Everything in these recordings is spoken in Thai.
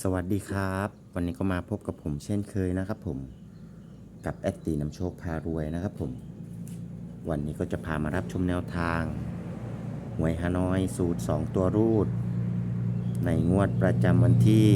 สวัสดีครับ วันนี้ก็มาพบกับผมเช่นเคยนะครับผมกับแอดตีน้ำโชคพารวยนะครับผม วันนี้ก็จะพามารับชมแนวทางหวยฮานอยสูตร 2 ตัวรูด ในงวดประจำวันที่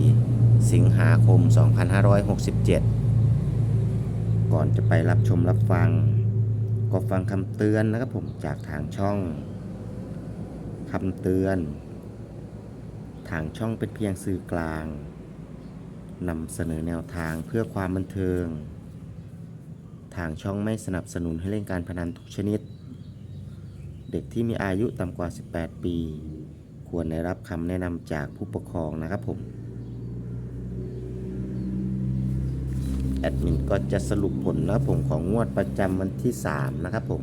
4 สิงหาคม 2567 ก่อนจะไปรับชมรับฟัง ก็ฟังคำเตือนนะครับผมจากทางช่องคำเตือน ทางช่องเป็นเพียงสื่อกลางนำเสนอแนวทางเพื่อความบันเทิง ทางช่องไม่สนับสนุนให้เล่นการพนันทุกชนิด เด็กที่มีอายุต่ำกว่า 18 ปี ควรได้รับคำแนะนำจากผู้ปกครองนะครับผม แอดมินก็จะสรุปผลนะผมของงวดประจำวันที่ 3 นะครับผม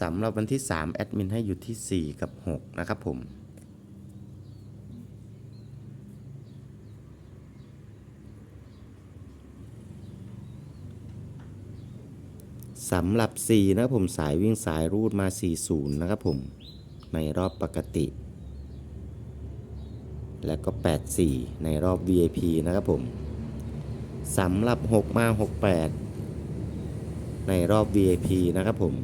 สำหรับวันที่ 3 แอดมินให้อยู่ที่ 4 กับ 6 นะครับผม สำหรับ 4 นะครับผมสายวิ่งสายรูดมา 40 นะครับผม ในรอบปกติ และก็ 84 ในรอบ VIP นะครับผม สำหรับ 6 มา 68 ในรอบ VIP นะครับผม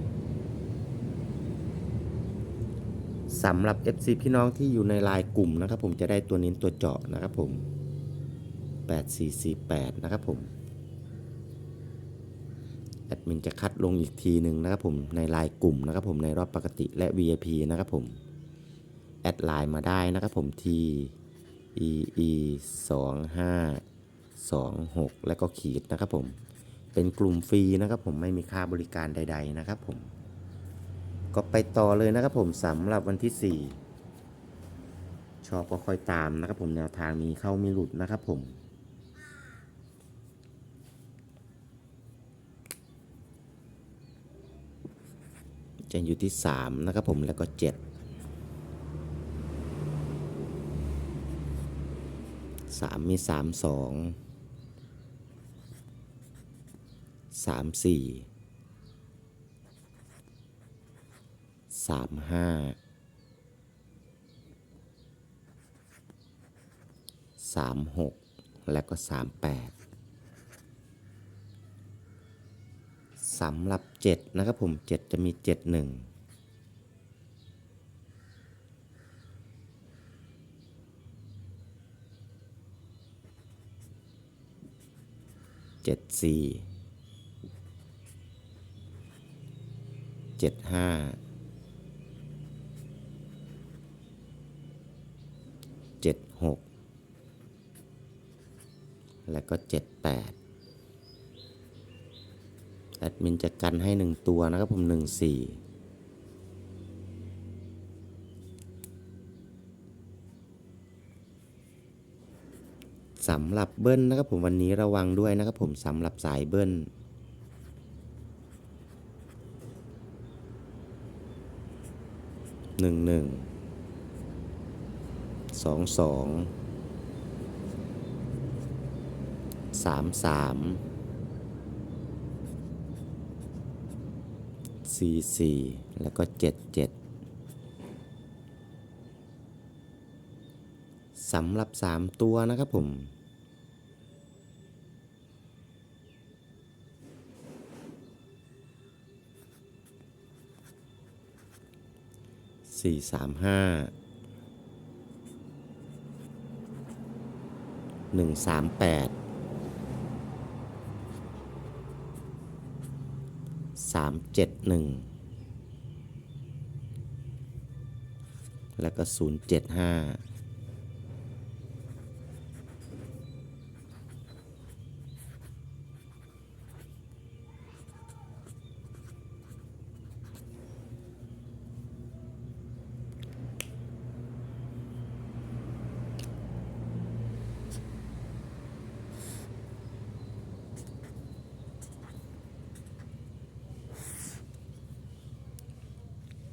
สำหรับ FC พี่น้องที่อยู่ในลน์กลุ่มนะครับ ผมจะได้ตัวนี้ตัวเจาะนะครับผม 8448 นะครับผมแอดมินจะคัดลงอีกทีหนึ่งนะครับผมในลน์กลุ่มนะครับผมในรอบปกติและ VIP นะครับผม แอดไลน์มาได้นะครับผมที่ EE 2 5 2 6 แล้วก็ขีดนะครับผม เป็นกลุ่มฟรีนะครับผมไม่มีค่าบริการใด ๆ นะครับผม ก็ไปต่อเลยนะครับผมสำหรับวันที่ 4 ชอบก็ค่อยตามนะครับผมแนวทางมีเข้ามีหลุดนะครับผมจะอยู่ที่ 3 นะครับผมแล้วก็ 7 3 มี 3 2 3 4 สามห้าสามหกและก็สามแปดสำหรับเจ็ดนะครับผมเจ็ดจะมีเจ็ดหนึ่งเจ็ดสี่เจ็ดห้า เจ็ดหกแล้วก็เจ็ดแปดแอดมินจะกันให้หนึ่งตัวนะครับผมหนึ่งสี่สำหรับเบิ้ลนะครับผมวันนี้ระวังด้วยนะครับผมสำหรับสายเบิ้ลหนึ่งหนึ่ง สองสองสามสามสี่สี่แล้วก็เจ็ดเจ็ดสำหรับสามตัวนะครับผมสี่สามห้า 138 371 แล้วก็ 075